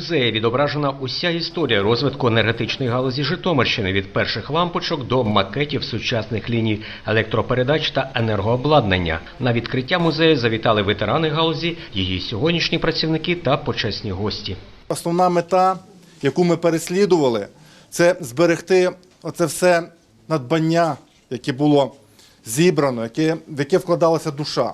музеї відображена уся історія розвитку енергетичної галузі Житомирщини від перших лампочок до макетів сучасних ліній електропередач та енергообладнання. На відкриття музею завітали ветерани галузі, її сьогоднішні працівники та почесні гості. Основна мета, яку ми переслідували, це зберегти оце все надбання, яке було зібрано, яке, в яке вкладалася душа.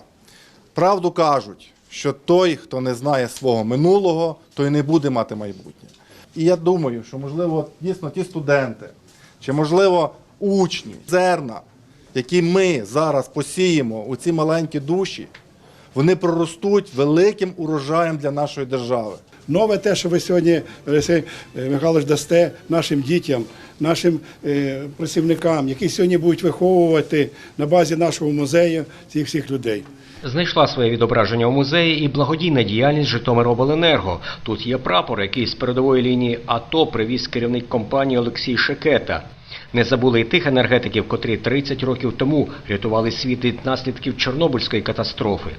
Правду кажуть, що той, хто не знає свого минулого, той не буде мати майбутнє. І я думаю, що, можливо, дійсно ті студенти, чи, можливо, учні, зерна, які ми зараз посіємо у ці маленькі душі, вони проростуть великим урожаєм для нашої держави. Нове те, що ви сьогодні, Олексій е, Михайлович, дасте нашим дітям, нашим е, працівникам, які сьогодні будуть виховувати на базі нашого музею цих всіх людей. Знайшла своє відображення у музеї і благодійна діяльність Житомиробленерго. Тут є прапор, який з передової лінії АТО привіз керівник компанії Олексій Шекета. Не забули й тих енергетиків, котрі 30 років тому рятували світ від наслідків Чорнобильської катастрофи.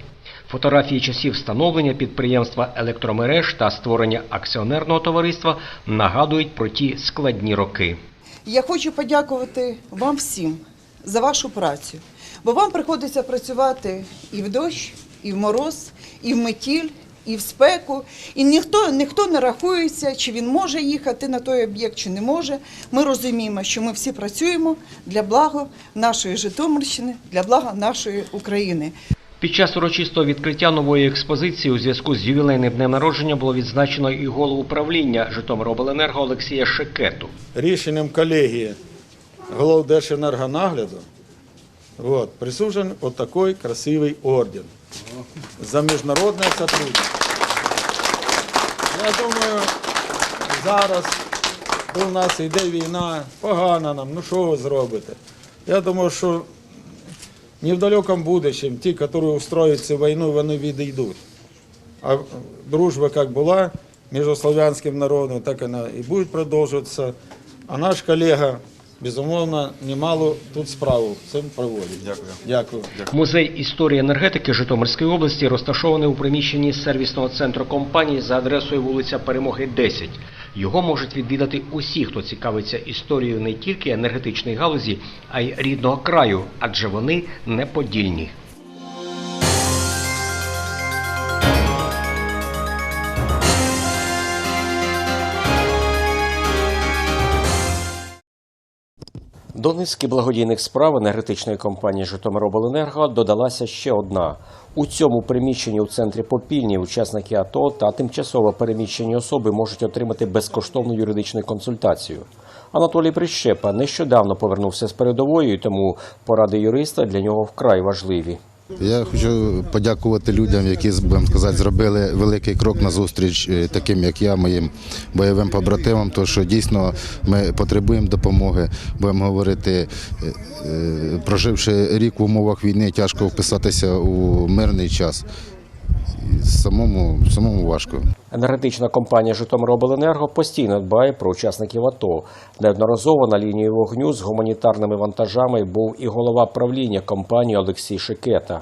Фотографії часів встановлення підприємства електромереж та створення акціонерного товариства нагадують про ті складні роки. Я хочу подякувати вам всім за вашу працю, бо вам приходиться працювати і в дощ, і в мороз, і в метіль, і в спеку. І ніхто, ніхто не рахується, чи він може їхати на той об'єкт, чи не може. Ми розуміємо, що ми всі працюємо для блага нашої Житомирщини, для блага нашої України. Під час урочистого відкриття нової експозиції у зв'язку з ювілейним днем народження було відзначено і голову управління Житомиробленерго Олексія Шекету. рішенням колегії голов Держенергонагляду вот, присужен вот такой красивый орден за міжнародне сотрудничество. Я думаю, зараз у нас йде війна, погано нам, ну що ви зробите? Я думаю, що не в далекому будущем ті, які устроюють цю війну, вони відійдуть. А дружба як була між слов'янським народом, так вона і буде продовжуватися. А наш колега, безумовно, немало тут справу цим проводить. Дякую. Дякую. Музей історії енергетики Житомирської області розташований у приміщенні сервісного центру компанії за адресою вулиця Перемоги 10. Його можуть відвідати усі, хто цікавиться історією не тільки енергетичної галузі, а й рідного краю, адже вони неподільні. До низки благодійних справ енергетичної компанії Житомиробленерго додалася ще одна. У цьому приміщенні у центрі Попільні учасники АТО та тимчасово переміщені особи можуть отримати безкоштовну юридичну консультацію. Анатолій Прищепа нещодавно повернувся з передової, тому поради юриста для нього вкрай важливі. Я хочу подякувати людям, які сказати, зробили великий крок на зустріч е, таким, як я, моїм бойовим побратимам. тому що дійсно ми потребуємо допомоги. Будемо говорити, е, е, проживши рік в умовах війни, тяжко вписатися у мирний час. І Самому, самому важко. Енергетична компанія Житомиробленерго постійно дбає про учасників АТО. Неодноразово на лінії вогню з гуманітарними вантажами був і голова правління компанії Олексій Шикета.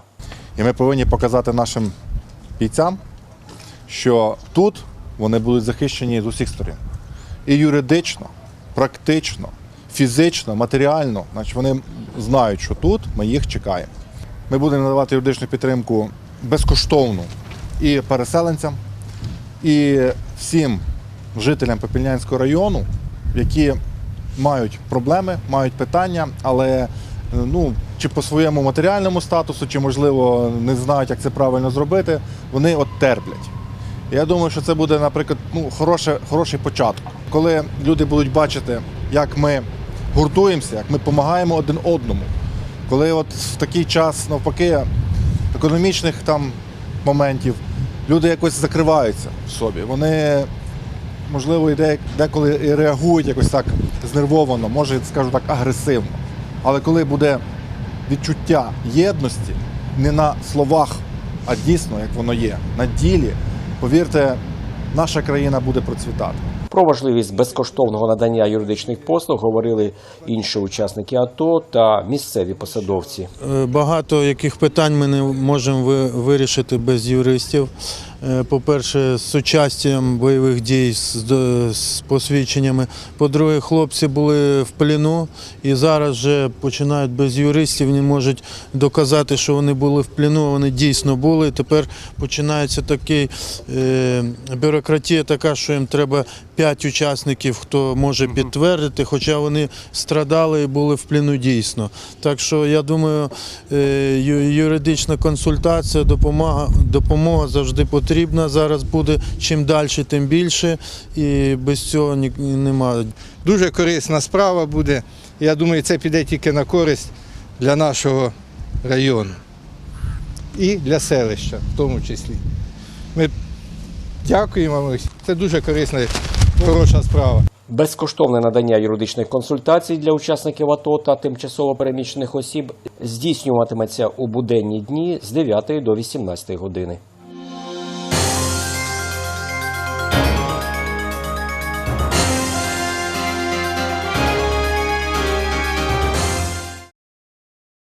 І ми повинні показати нашим бійцям, що тут вони будуть захищені з усіх сторін. І юридично, практично, фізично, матеріально. Значить, вони знають, що тут ми їх чекаємо. Ми будемо надавати юридичну підтримку безкоштовну і переселенцям, і всім жителям Попільнянського району, які мають проблеми, мають питання, але е, ну, чи по своєму матеріальному статусу, чи, можливо, не знають, як це правильно зробити, вони от терплять. Я думаю, що це буде, наприклад, ну, хороше, хороший початок. Коли люди будуть бачити, як ми гуртуємося, як ми допомагаємо один одному. Коли от в такий час, навпаки, економічних там моментів, люди якось закриваються в собі. Вони, можливо, і де- деколи і реагують якось так знервовано, може, скажу так, агресивно. Але коли буде відчуття єдності не на словах, а дійсно, як воно є, на ділі, повірте, наша країна буде процвітати. Про важливість безкоштовного надання юридичних послуг говорили інші учасники АТО та місцеві посадовці. Е, Багато яких питань ми не можемо вирішити без юристів. Е, По-перше, з участям бойових дій з, посвідченнями. По-друге, хлопці були в плену і зараз вже починають без юристів, не можуть доказати, що вони були в плену, а вони дійсно були. Тепер починається такий е, бюрократія така, що їм треба п'ять учасників, хто може підтвердити, хоча вони страдали і були в плену дійсно. Так що я думаю, е, юридична консультація, допомога, допомога завжди потрібна. Зараз буде чим далі, тим більше, і без цього ні, немає. Дуже корисна справа буде. Я думаю, це піде тільки на користь для нашого району і для селища в тому числі. Ми дякуємо. Це дуже корисна, хороша справа. Безкоштовне надання юридичних консультацій для учасників АТО та тимчасово переміщених осіб здійснюватиметься у буденні дні з 9 до 18 години.